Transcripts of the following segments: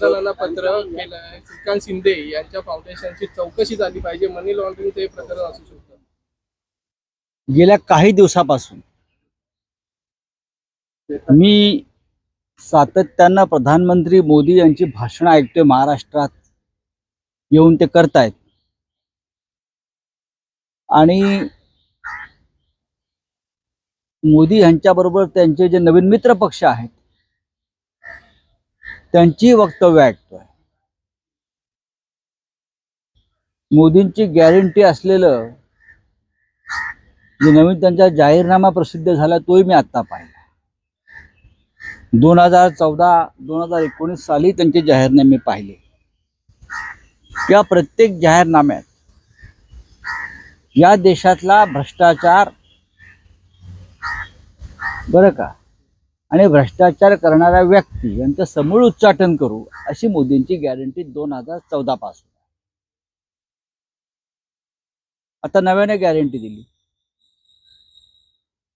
पत्र केलं श्रीकांत शिंदे यांच्या फाउंडेशनची चौकशी झाली पाहिजे. मनी लॉन्ड्रिंगचं हे प्रकरण असू शकतं. गेल्या काही दिवसापासून मी सातत्यानं प्रधानमंत्री मोदी यांची भाषणं ऐकतोय महाराष्ट्रात. येऊन ते करतायत. आणि मोदी यांच्याबरोबर त्यांचे जे नवीन मित्र पक्ष आहेत त्यांची वक्तव्य ऐकतोय. मोदींची गॅरंटी असलेलं जे नवीन त्यांचा जाहीरनामा प्रसिद्ध झाला तोही मी आत्ता पाहिला. दोन हजार चौदा दोन हजार एकोणीस साली त्यांचे जाहीरनामे पाहिले. या प्रत्येक जाहीरनाम्यात या देशातला भ्रष्टाचार बरं का? आणि भ्रष्टाचार करणाऱ्या व्यक्ती यांचं समूळ उच्चाटन करू अशी मोदींची गॅरंटी दोन हजार चौदा पासून. आता नव्याने गॅरंटी दिली.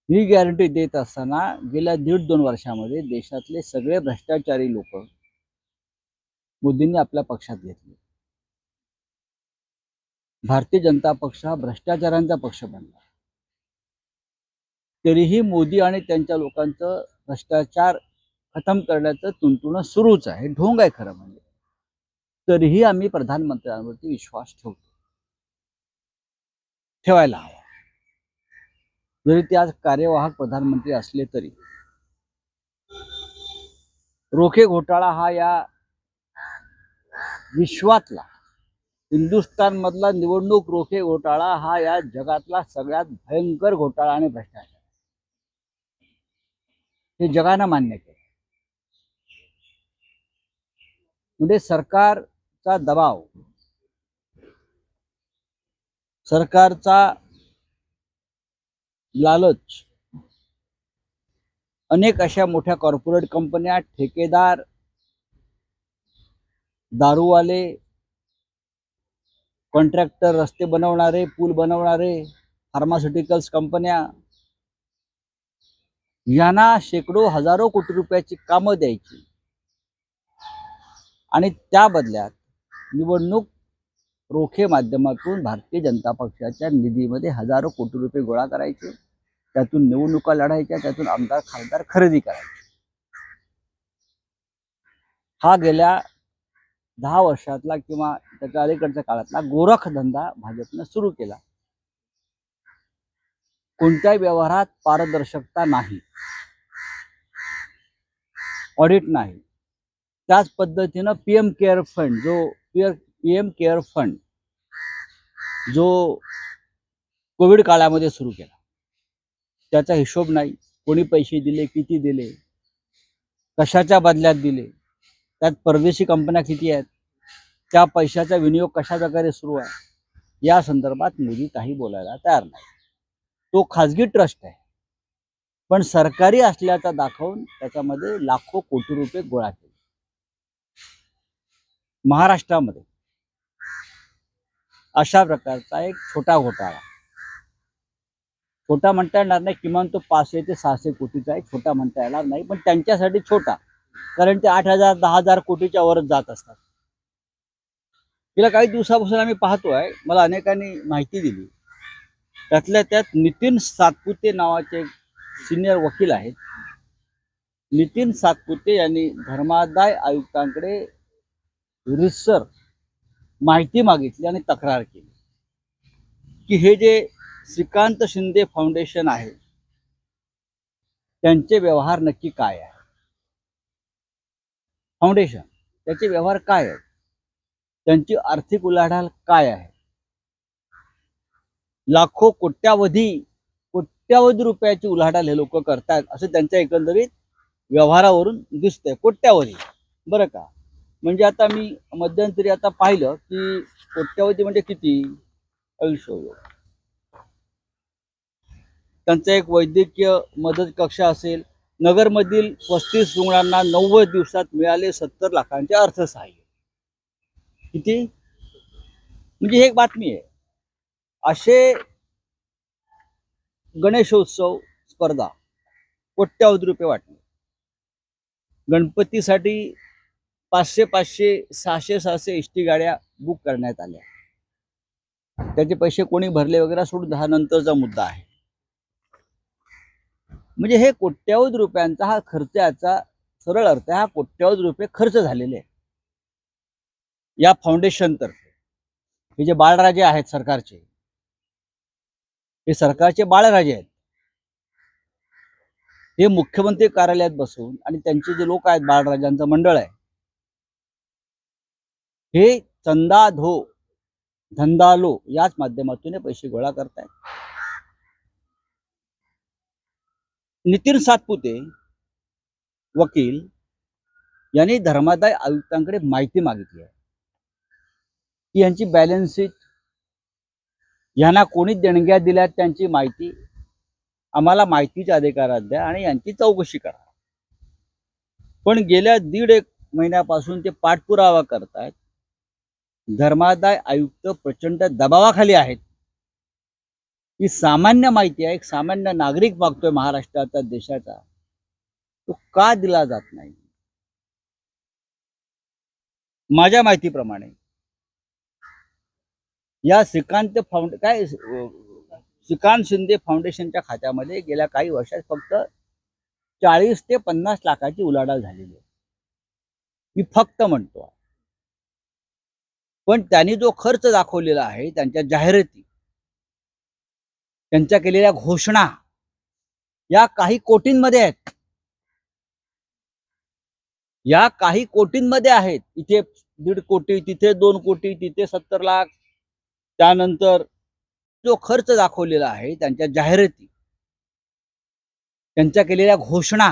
ही गॅरंटी देत असताना गेल्या दीड दोन वर्षामध्ये देशातले सगळे भ्रष्टाचारी लोक मोदींनी आपल्या पक्षात घेतले. भारतीय जनता पक्ष हा भ्रष्टाचारांचा पक्ष बनला. तरीही मोदी आणि त्यांच्या लोकांचं भ्रष्टाचार खतम करण्याचं तुंतुणं सुरूच आहे. ढोंग आहे खरं म्हणजे. तरीही आम्ही प्रधानमंत्र्यांवरती विश्वास ठेवतो. ठेवायला हवा. जरी ते आज कार्यवाहक प्रधानमंत्री असले तरी. रोखे घोटाळा हा या विश्वातला हिंदुस्थान मधला निवडणूक रोखे घोटाळा हा या जगातला सगळ्यात भयंकर घोटाळा आणि भ्रष्टाचार. हे जगानं मान्य केलं. म्हणजे सरकारचा दबाव सरकारचा लालच अनेक अशा मोठ्या कॉर्पोरेट कंपन्या ठेकेदार दारूवाले कॉन्ट्रॅक्टर रस्ते बनवणारे पूल बनवणारे फार्मास्युटिकल्स कंपन्या यांना शेकडो हजारो कोटी रुपयाची कामं द्यायची. आणि त्या बदल्यात निवडणूक रोखे माध्यमातून भारतीय जनता पक्षाच्या निधीमध्ये हजारो कोटी रुपये गोळा करायचे त्यातून निवडणुका लढायच्या त्यातून आमदार खासदार खरेदी करायचे. हा गेल्या दहा वर्षातला किंवा त्याच्या अलीकडच्या काळातला गोरखधंदा भाजपनं सुरू केला. कोणत्याही व्यवहारात पारदर्शकता नाही. ऑडिट नाही. त्याच पद्धतीनं पी एम केअर फंड जो पी एम केअर फंड जो कोविड काळामध्ये सुरू केला. त्याचा हिशोब नाही. कोणी पैसे दिले किती दिले कशाच्या बदल्यात दिले त्यात परदेशी कंपन्या किती आहेत त्या पैशाचा विनियोग कशा प्रकारे सुरू आहे या संदर्भात मोदी काही बोलायला तयार नाही तो खाजगी ट्रस्ट आहे. पण सरकारी असल्याचा दाखवून त्याच्यामध्ये लाखो कोटी रुपये गोळा केले. महाराष्ट्रामध्ये अशा प्रकारचा एक छोटा घोटाळा. छोटा म्हणता येणार नाही किमान तो पाचशे ते सहाशे कोटीचा आहे छोटा म्हणता येणार नाही पण त्यांच्यासाठी छोटा. कारण ते आठ हजार दहा हजार कोटीच्या वरच जात असतात. गेल्या काही दिवसापासून आम्ही पाहतोय मला अनेकांनी माहिती दिली. त्यातल्या त्यात नितीन सातपुते नावाचे सिनियर वकील आहेत. नितीन सातपुते यांनी धर्मादाय आयुक्तांकडे रिसर माहिती मागितली आणि तक्रार केली. की हे जे श्रीकांत शिंदे फाउंडेशन आहे त्यांचे व्यवहार नक्की काय आहे? फाउंडेशन त्याचे व्यवहार काय आहेत? त्यांची आर्थिक उलाढाल काय आहे? लाखो कोट्यावधी कोट्यावधी रुपयाची उलाढाल हे लोक करतायत असं त्यांच्या एकंदरीत व्यवहारावरून दिसतंय. कोट्यावधी. बरं का? म्हणजे आता मी मध्यंतरी आता पाहिलं की कोट्यावधी म्हणजे किती? आयुष्य त्यांचा एक वैद्यकीय मदत कक्षा असेल नगरमधील पस्तीस रुग्णांना नव्वद दिवसात मिळाले सत्तर लाखांचे अर्थसहाय्य. किती? म्हणजे ही एक बातमी आहे. असे गणेशोत्सव स्पर्धा कोट्यावधी रुपये वाटले गणपतीसाठी पाचशे पाचशे सहाशे सहाशे एस टी गाड्या बुक करण्यात आल्या. त्याचे पैसे कोणी भरले वगैरे सोडून हा नंतरचा मुद्दा आहे. म्हणजे हे कोट्यावधी रुपयांचा हा खर्चाचा सरळ अर्थ हा कोट्यावधी रुपये खर्च झालेले आहे या फाउंडेशन तर्फे. हे जे बाळराजे आहेत सरकारचे हे सरकारचे बाळराजे आहेत. हे मुख्यमंत्री कार्यालयात बसून आणि त्यांचे जे लोक आहेत बाळराजांचं मंडळ आहे. हे चंदा धो धंदा लो याच माध्यमातून हे पैसे गोळा करतायत. नितीन सातपुते वकील यांनी धर्मादाय आयुक्तांकडे माहिती मागितली आहे. की यांची बॅलन्स शीट यांना कोणी देणग्या दिल्यात त्यांची माहिती आम्हाला माहितीच्या अधिकारात द्या आणि यांची चौकशी करा. पण गेल्या दीड एक महिन्यापासून ते पाठपुरावा करतायत. धर्मादाय आयुक्त प्रचंड दबावाखाली आहेत. ही सामान्य माहिती आहे एक सामान्य नागरिक मागतोय महाराष्ट्राचा देशाचा. तो का दिला जात नाही? माझ्या माहितीप्रमाणे या श्रीकांत फाउंड काय श्रीकांत शिंदे फाउंडेशनच्या खात्यामध्ये गेल्या काही वर्षात फक्त चाळीस ते पन्नास लाखाची उलाढाल झालेली आहे. मी फक्त म्हणतो पण त्यांनी जो खर्च दाखवलेला आहे त्यांच्या जाहिराती त्यांच्या केलेल्या घोषणा या काही कोटींमध्ये आहेत. या काही कोटींमध्ये आहेत. इथे दीड कोटी तिथे दोन कोटी तिथे सत्तर लाख त्यानंतर जो खर्च दाखवलेला आहे त्यांच्या जाहिराती त्यांच्या केलेल्या घोषणा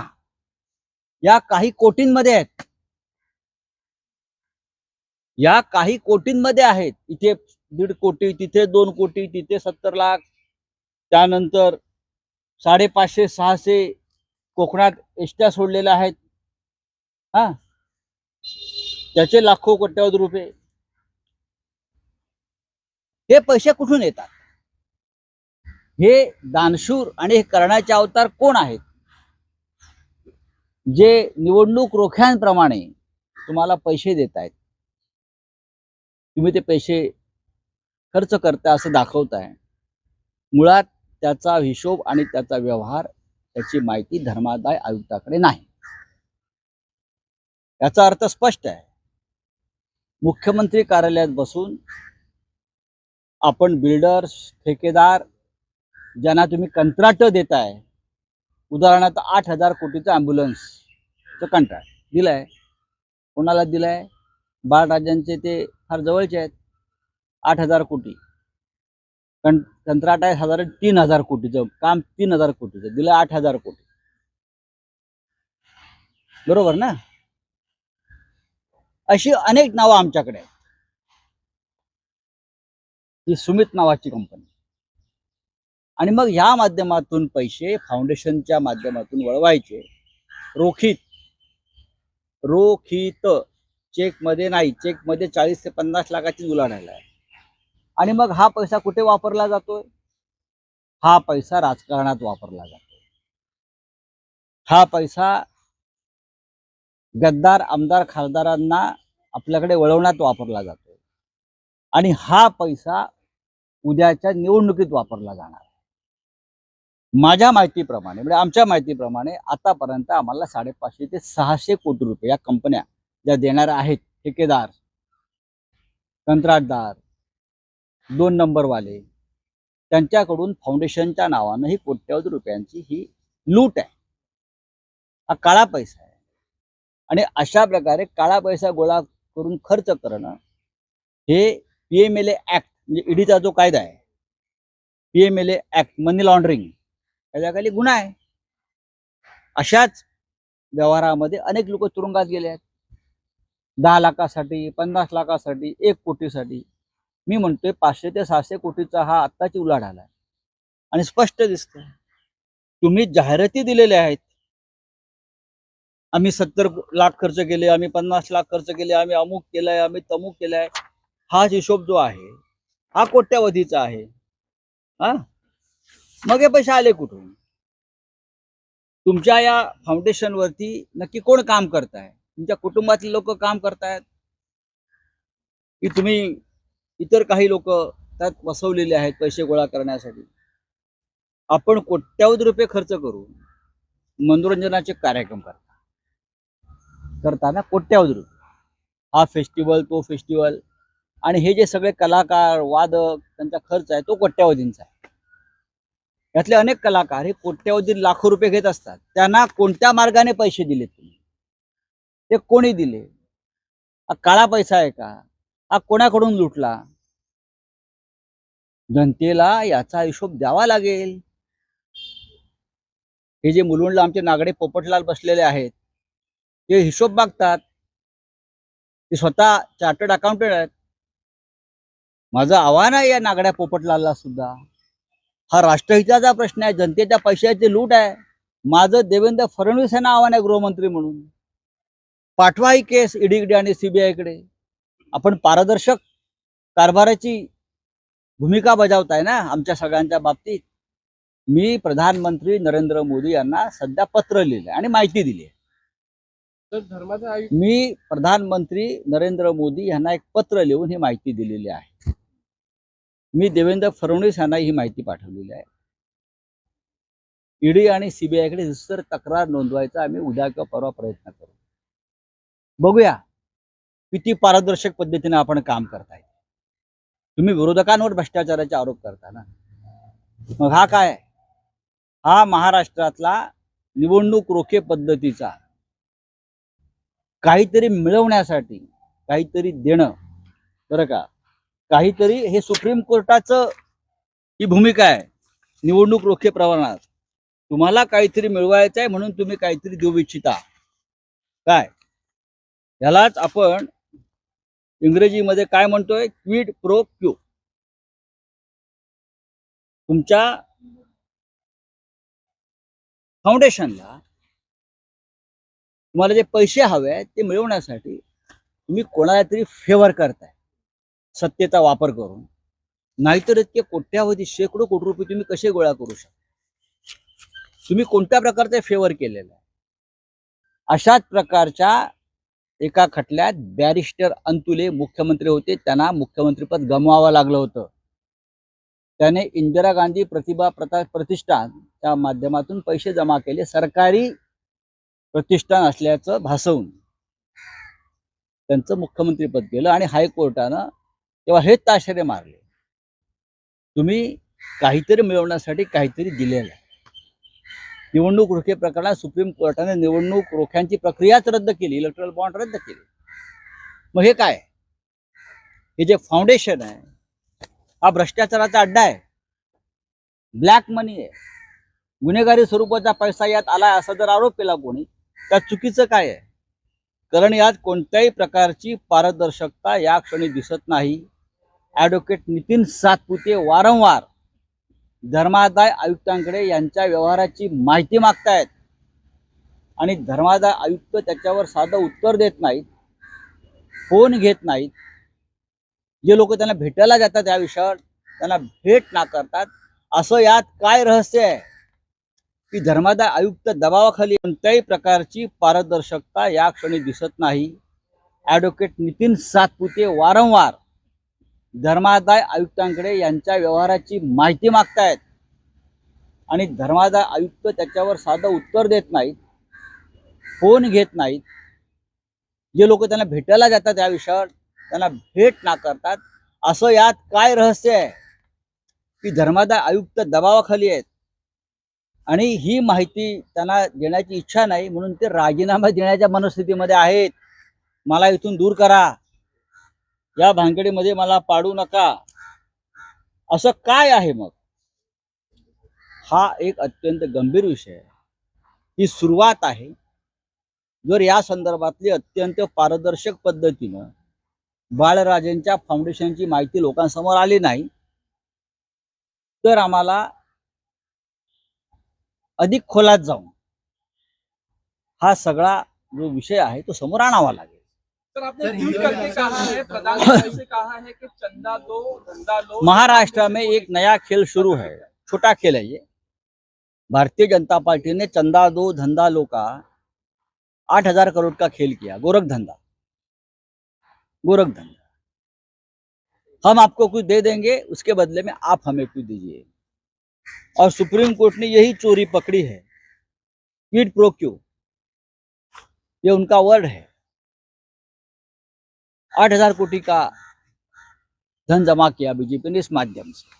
या काही कोटींमध्ये आहेत. या काही कोटींमध्ये आहेत. इथे दीड कोटी तिथे दोन कोटी तिथे सत्तर लाख. त्यानंतर साडेपाचशे सहाशे कोकणात एसट्या सोडलेल्या आहेत. हा. त्याचे लाखो कोट्यावधी रुपये. हे पैसे कुठून येतात? हे दानशूर आणि हे करण्याचे अवतार कोण आहेत? जे निवडणूक रोख्यांप्रमाणे तुम्हाला पैसे देत आहेत तुम्ही ते पैसे खर्च करता असं दाखवताय. मुळात त्याचा हिशोब आणि त्याचा व्यवहार त्याची माहिती धर्मादाय आयुक्ताकडे नाही. याचा अर्थ स्पष्ट आहे. मुख्यमंत्री कार्यालयात बसून आपण बिल्डर्स ठेकेदार ज्यांना तुम्ही कंत्राट देताय उदाहरणार्थ आठ हजार कोटीचं ॲम्ब्युलन्सचं कंत्राट दिलंय. कोणाला दिलंय? बाळराजांचे ते फार जवळचे आहेत. आठ हजार कोटी. कं कंत्राट आहे साधारण तीन हजार कोटीचं. काम तीन हजार कोटीचं. दिलं आठ हजार कोटी. बरोबर ना? अशी अनेक नावं आमच्याकडे आहेत. ही सुमित नावाची कंपनी आणि मग ह्या माध्यमातून पैसे फाउंडेशनच्या माध्यमातून वळवायचे. रोखीत. रोखीत. चेकमध्ये नाही चेकमध्ये चाळीस ते पन्नास लाखाची उलाढाल आहे. आणि मग हा पैसा कुठे वापरला जातोय? हा पैसा राजकारणात वापरला जातोय. हा पैसा गद्दार आमदार खासदारांना आपल्याकडे वळवण्यात वापरला जातोय. आणि हा पैसा उद्याच्या निवडणुकीत वापरला जाणार माझ्या माहितीप्रमाणे म्हणजे आमच्या माहितीप्रमाणे आतापर्यंत आम्हाला साडेपाचशे ते सहाशे कोटी रुपये या कंपन्या ज्या देणाऱ्या आहेत ठेकेदार कंत्राटदार दोन नंबरवाले त्यांच्याकडून फाउंडेशनच्या नावानं ही कोट्यावधी रुपयांची ही लूट आहे. हा काळा पैसा आहे. आणि अशा प्रकारे काळा पैसा गोळा करून खर्च करणं हे P M L A act म्हणजे ईडीचा जो कायदा आहे P M L act money laundering त्याच्याखाली गुन्हा आहे. अशाच व्यवहारामध्ये अनेक लोक तुरुंगात गेले आहेत. दहा लाखासाठी पन्नास लाखासाठी एक कोटीसाठी. मी म्हणतोय पाचशे ते सहाशे कोटीचा हा आत्ताची उलाढाल आहे. आणि स्पष्ट दिसतंय. तुम्ही जाहिराती दिलेल्या आहेत. आम्ही सत्तर लाख खर्च केले आम्ही पन्नास लाख खर्च केले आम्ही अमुक केलंय आम्ही तमुक केलाय. हा हिशोब जो आहे हा कोट्यावधीचा आहे. हा? मग हे पैसे आले कुठून? तुमच्या या फाउंडेशनवरती नक्की कोण काम करताय? तुमच्या कुटुंबातले लोक काम करतायत? की तुम्ही इतर काही लोक त्यात बसवलेले आहेत पैसे गोळा करण्यासाठी? आपण कोट्यावधी रुपये खर्च करून मनोरंजनाचे कार्यक्रम करता. करताना कोट्यावधी रुपये. हा फेस्टिवल तो फेस्टिवल आणि हे जे सगळे कलाकार वादक त्यांचा खर्च आहे तो कोट्यावधींचा आहे. यातले अनेक कलाकार हे कोट्यावधी लाखो रुपये घेत असतात. त्यांना कोणत्या मार्गाने पैसे दिले तुम्ही? ते कोणी दिले? हा काळा पैसा आहे का? हा कोणाकडून लुटला? जनतेला याचा हिशोब द्यावा लागेल. हे जे मुलुंडला आमचे नागडे पोपटलाल बसलेले आहेत ते हिशोब मागतात. ते स्वतः चार्टर्ड अकाउंटंट आहेत. माझं आव्हान आहे या नागड्या पोपटलालला सुद्धा. हा राष्ट्रहिताचा प्रश्न आहे जनतेच्या पैशाची लूट आहे. माझं देवेंद्र फडणवीस यांना आव्हान आहे गृहमंत्री म्हणून. पाठवा ही केस ईडीकडे आणि सीबीआयकडे. आपण पारदर्शक कारभाराची भूमिका बजावताय ना आमच्या सगळ्यांच्या बाबतीत. मी प्रधानमंत्री नरेंद्र मोदी यांना सध्या पत्र लिहिलंय आणि माहिती दिली आहे धर्माचा मी प्रधानमंत्री नरेंद्र मोदी यांना एक पत्र लिहून ही माहिती दिलेली आहे. मी देवेंद्र फडणवीस यांना ही माहिती पाठवलेली आहे. ईडी आणि सीबीआयकडे सर तक्रार नोंदवायचा आम्ही उद्या किंवा परवा प्रयत्न करू. बघूया किती पारदर्शक पद्धतीने आपण काम करताय. तुम्ही विरोधकांवर भ्रष्टाचाराचे आरोप करता ना. मग हा काय? हा महाराष्ट्रातला निवडणूक रोखे पद्धतीचा काहीतरी मिळवण्यासाठी काहीतरी देणं. बरं का? काहीतरी हे सुप्रीम कोर्टाचं ही भूमिका आहे. निवडणूक रोखे प्रमाणात. तुम्हाला काहीतरी मिळवायचं आहे म्हणून तुम्ही काहीतरी देऊ इच्छिता. काय? यालाच आपण इंग्रजीमध्ये काय म्हणतोय? क्विड प्रो क्यू तुमच्या फाउंडेशनला तुम्हाला जे पैसे हवे आहेत ते मिळवण्यासाठी तुम्ही कोणाला तरी फेवर करताय. सत्तेचा वापर करून. नाहीतर इतके कोट्यावधी शेकडो कोटी रुपये तुम्ही कसे गोळा करू शकता? तुम्ही कोणत्या प्रकारचे फेवर केलेलं? आहे अशाच प्रकारच्या एका खटल्यात बॅरिस्टर अंतुले मुख्यमंत्री होते. त्यांना मुख्यमंत्रीपद गमवावं लागलं होतं. त्याने इंदिरा गांधी प्रतिभा प्रता प्रतिष्ठानच्या माध्यमातून पैसे जमा केले. सरकारी प्रतिष्ठान असल्याचं भासवून त्यांचं मुख्यमंत्रीपद केलं आणि हायकोर्टानं तेव्हा हेच ताशेरे मारले. तुम्ही काहीतरी मिळवण्यासाठी काहीतरी दिलेलं आहे. निवडणूक रोखे प्रकरणात सुप्रीम कोर्टाने निवडणूक रोख्यांची प्रक्रियाच रद्द केली इलेक्ट्रल बॉन्ड रद्द केली. मग हे काय? हे जे फाउंडेशन आहे हा भ्रष्टाचाराचा अड्डा आहे. ब्लॅक मनी आहे. गुन्हेगारी स्वरूपाचा पैसा यात आलाय असा जर आरोप केला कोणी त्या चुकीचं काय आहे? कारण यात कोणत्याही प्रकारची पारदर्शकता या क्षणी दिसत नाही. ॲडव्होकेट नितीन सातपुते वारंवार धर्मादाय आयुक्तांकडे यांच्या व्यवहाराची माहिती मागतायत. आणि धर्मादाय आयुक्त त्याच्यावर साधं उत्तर देत नाहीत फोन घेत नाहीत. जे लोक त्यांना भेटायला जातात या विषयावर त्यांना भेट नाकारतात असं यात काय रहस्य आहे? की धर्मादाय आयुक्त दबावाखाली कोणत्याही प्रकारची पारदर्शकता या क्षणी दिसत नाही. ॲडव्होकेट नितीन सातपुते वारंवार धर्मादाय आयुक्तांकडे यांच्या व्यवहाराची माहिती मागतायत. आणि धर्मादाय आयुक्त त्याच्यावर साधं उत्तर देत नाहीत फोन घेत नाहीत. जे लोक त्यांना भेटायला जातात या विषयावर त्यांना भेट नाकारतात असं यात काय रहस्य आहे? की धर्मादाय आयुक्त दबावाखाली आहेत. आणि ही माहिती त्यांना देण्याची इच्छा नाही म्हणून ते राजीनामा देण्याच्या मनस्थितीमध्ये आहेत. मला इथून दूर करा. या भानगडीमध्ये मला पाडू नका. असं काय आहे मग? हा एक अत्यंत गंभीर विषय आहे. ही सुरुवात आहे. जर या संदर्भातली अत्यंत पारदर्शक पद्धतीनं बाळराजेंच्या फाउंडेशनची माहिती लोकांसमोर आली नाही तर आम्हाला अधिक खोलात जाऊन हा सगळा जो विषय आहे तो समोर आणावा लागेल. महाराष्ट्र में एक नया खेल शुरू है छोटा खेल है ये। भारतीय जनता पार्टी ने चंदा दो धंधा लो का आठ हज़ार करोड़ का खेल किया गोरख धंधा। गोरख धंधा। हम आपको कुछ दे देंगे उसके बदले में आप हमें कुछ दीजिए। और सुप्रीम कोर्ट ने यही चोरी पकड़ी है क्यू ये उनका वर्ड है। आठ हज़ार कोटि का धन जमा किया बीजेपी ने इस माध्यम से।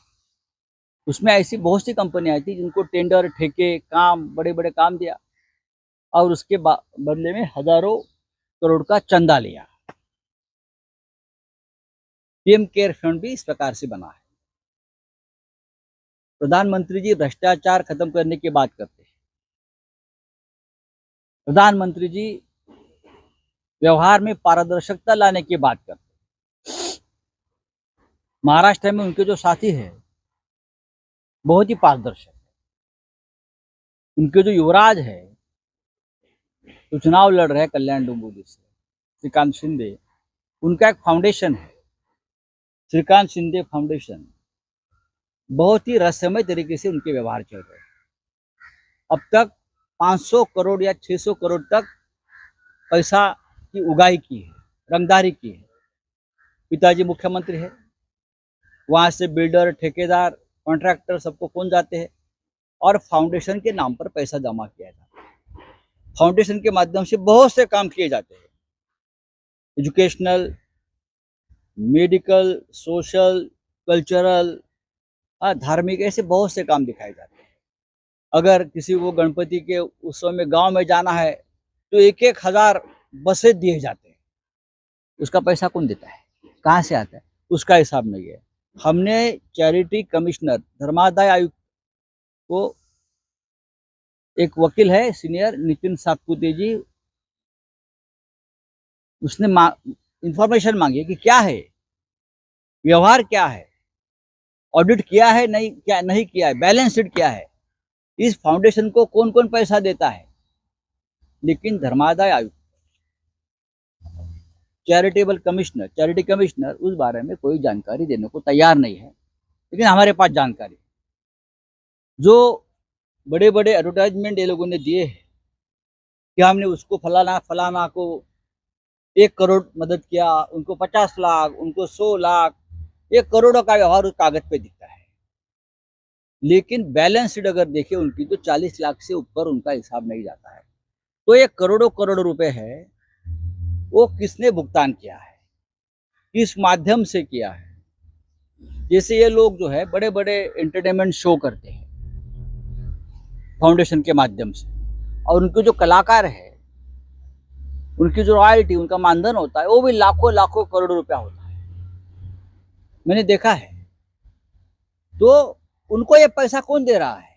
उसमें ऐसी बहुत सी कंपनियाँ थी जिनको टेंडर, ठेके, काम बड़े बड़े काम दिया और उसके बदले में हज़ारों करोड़ का चंदा लिया। पीएम केयर फंड भी इस प्रकार से बना है। प्रधानमंत्री जी, भ्रष्टाचार खत्म करने की बात करते हैं। प्रधानमंत्री जी व्यवहार में पारदर्शकता लाने की बात करते महाराष्ट्र में उनके जो साथी हैं, बहुत ही पारदर्शक है। उनके जो युवराज है, जो चुनाव लड़ रहे कल्याण डोंबिवली से, श्रीकांत शिंदे, उनका एक फाउंडेशन है। श्रीकांत शिंदे फाउंडेशन बहुत ही रहस्यमय तरीके से उनके व्यवहार चल रहे अब तक 500 करोड़ या 600 करोड़ तक पैसा की उगाही की है, रंगदारी की है। पिताजी मुख्यमंत्री है, वहाँ से बिल्डर, ठेकेदार, कॉन्ट्रैक्टर सबको कौन जाते हैं? और फाउंडेशन के नाम पर पैसा जमा किया जाता है। फाउंडेशन के माध्यम से बहुत से काम किए जाते हैं। एजुकेशनल, मेडिकल, सोशल, कल्चरल हाँ धार्मिक ऐसे बहुत से काम दिखाए जाते हैं। अगर किसी को गणपति के उत्सव में गाँव में जाना है तो एक एक हज़ार बसें दिए जाते हैं। उसका पैसा कौन देता है? कहाँ से आता है? उसका हिसाब नहीं है। हमने चैरिटी कमिश्नर धर्मादाय आयुक्त को एक वकील है सीनियर नितिन सातपुते जी। उसने मा, इंफॉर्मेशन मांगी कि क्या है? व्यवहार क्या है? ऑडिट किया है नहीं क्या नहीं किया है? बैलेंस शीट क्या है? इस फाउंडेशन को कौन कौन पैसा देता है? लेकिन धर्मादाय आयुक्त चैरिटेबल कमिश्नर, चैरिटी कमिश्नर उस बारे में कोई जानकारी देने को तैयार नहीं है। लेकिन हमारे पास जानकारी जो बड़े बड़े एडवर्टाइजमेंट ये लोगों ने दिए हैं कि हमने उसको फलाना फलाना को एक करोड़ मदद किया, उनको पचास लाख, उनको सौ लाख एक करोड़ों का व्यवहार उस कागज़ पे दिखता है। लेकिन बैलेंस शीट अगर देखें उनकी तो चालीस लाख से ऊपर उनका हिसाब नहीं जाता है। तो ये करोड़ों करोड़ रुपए है वो किसने भुगतान किया है? किस माध्यम से किया है? जैसे ये लोग जो है बड़े बड़े एंटरटेनमेंट शो करते हैं फाउंडेशन के माध्यम से। और उनके जो कलाकार है, उनकी जो रॉयल्टी उनका मानधन होता है, वो भी लाखों लाखों करोड़ रुपया होता है। मैंने देखा है। तो उनको ये पैसा कौन दे रहा है?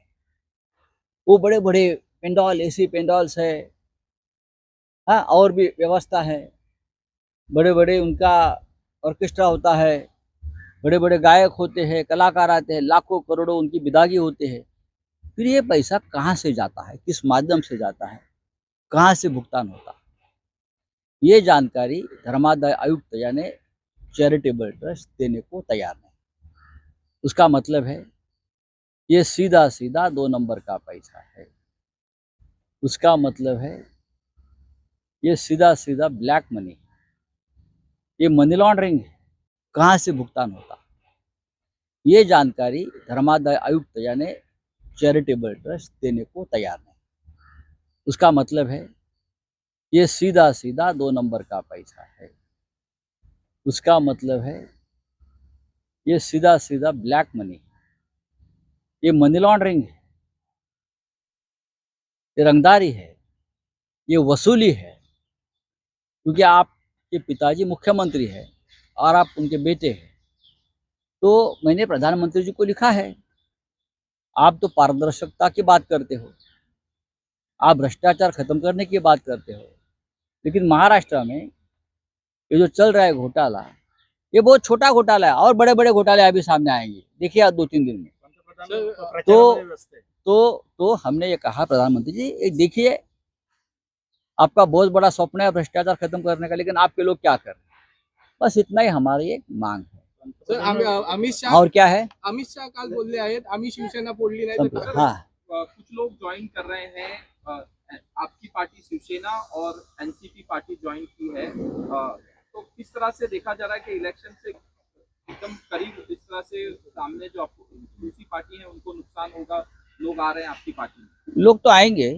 वो बड़े बड़े पेंडॉल, एसी पेंडॉल्स है हाँ और भी व्यवस्था है। बड़े बड़े उनका ऑर्केस्ट्रा होता है। बड़े बड़े गायक होते हैं, कलाकार आते हैं, लाखों करोड़ों उनकी विदागी होते हैं। फिर ये पैसा कहाँ से जाता है? किस माध्यम से जाता है? कहाँ से भुगतान होता है? ये जानकारी धर्मादाय आयुक्त यानी चैरिटेबल ट्रस्ट देने को तैयार नहीं उसका मतलब है, ये सीधा सीधा दो नंबर का पैसा है। उसका मतलब है ये सीधा सीधा ब्लैक मनी ये मनी लॉन्ड्रिंग है। कहाँ से भुगतान होता? ये जानकारी धर्मादाय आयुक्त यानी चैरिटेबल ट्रस्ट देने को तैयार नहीं। उसका मतलब है, ये सीधा सीधा दो नंबर का पैसा है। उसका मतलब है, ये सीधा सीधा ब्लैक मनी ये मनी लॉन्ड्रिंग है। ये रंगदारी है। ये वसूली है। क्योंकि आपके पिताजी मुख्यमंत्री है और आप उनके बेटे हैं। तो मैंने प्रधानमंत्री जी को लिखा है आप तो पारदर्शकता की बात करते हो आप भ्रष्टाचार खत्म करने की बात करते हो लेकिन महाराष्ट्र में ये जो चल रहा है घोटाला ये बहुत छोटा घोटाला है और बड़े बड़े घोटाले अभी सामने आएँगे। देखिए आप दो तीन दिन में। तो तो तो हमने ये कहा प्रधानमंत्री जी देखिए आपका बहुत बड़ा स्वप्न है भ्रष्टाचार खत्म करने का लेकिन आपके लोग क्या कर रहे हैं? बस इतना ही हमारी एक मांग है। सर अमित शाह और क्या है? अमित शाह काल बोलले आहेत आम्ही शिवसेना फोडली नाही तर हाँ। कुछ लोग ज्वाइन कर रहे हैं आपकी पार्टी शिवसेना और एनसीपी पार्टी ज्वाइन की है तो किस तरह से देखा जा रहा है कि इलेक्शन से एकदम करीब इस तरह से सामने जो आपको दूसरी पार्टी है उनको नुकसान होगा लोग आ रहे हैं आपकी पार्टी में? लोग तो आएँगे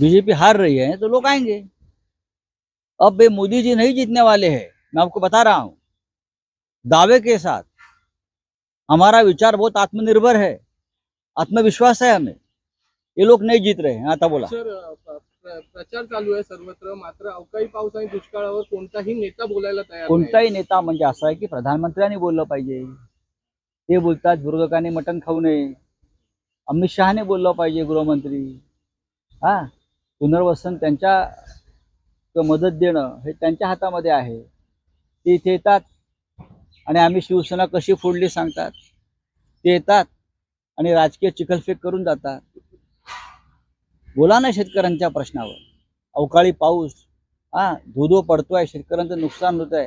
बीजेपी हार रही है तो लोग आएंगे। अब ये मोदी जी नहीं जीतने वाले हैं मैं आपको बता रहा हूं। दावे के साथ हमारा विचार बहुत आत्मनिर्भर है आत्मविश्वास है हमें। ये लोग नहीं जीत रहे हैं आता बोला। सर प्रचार चालू आहे सर्वत्र मात्र अवकाळी पाऊस आणि दुष्काळावर कोणताही नेता बोलायला तयार. कोणताही नेता म्हणजे असं आहे की प्रधानमंत्र्यांनी बोललं पाहिजे. ते बोलतात विरोधकांनी मटण खाऊ नये. अमित शहाने बोललं पाहिजे गृहमंत्री. हा? पुनर्वसन त्यांच्या मदत देणं हे त्यांच्या हातामध्ये आहे. ते इथे येतात आणि आम्ही शिवसेना कशी फोडली सांगतात. ते येतात आणि राजकीय चिखलफेक करून जातात. बोला ना शेतकऱ्यांच्या प्रश्नावर. अवकाळी पाऊस हा धुधो पडतोय शेतकऱ्यांचं नुकसान होत आहे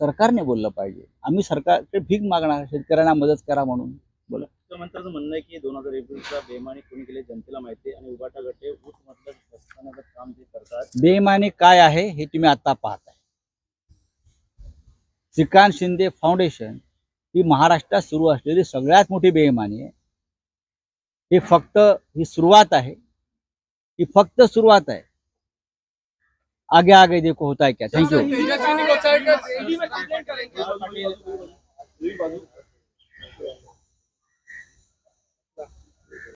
सरकारने बोललं पाहिजे. आम्ही सरकारकडे भीक मागणार शेतकऱ्यांना मदत करा म्हणून. मुख्यमंत्र्यांचं म्हणणं आहे की दोन हजार एकोणीसचा बेमानी कोणी केले जनतेला माहिती आहे आणि उबाटा गटे ऊस प्रस्थानाचं काम जे करतात. बेईमानी काय आहे हे तुम्ही आता पाहताय. श्रीकांत शिंदे फाउंडेशन ही महाराष्ट्रात सुरू असलेली सगळ्यात मोठी बेईमानी आहे. ही फक्त ही सुरुवात आहे. ही फक्त सुरुवात आहे. आगे आगे देखो होता है क्या थैंक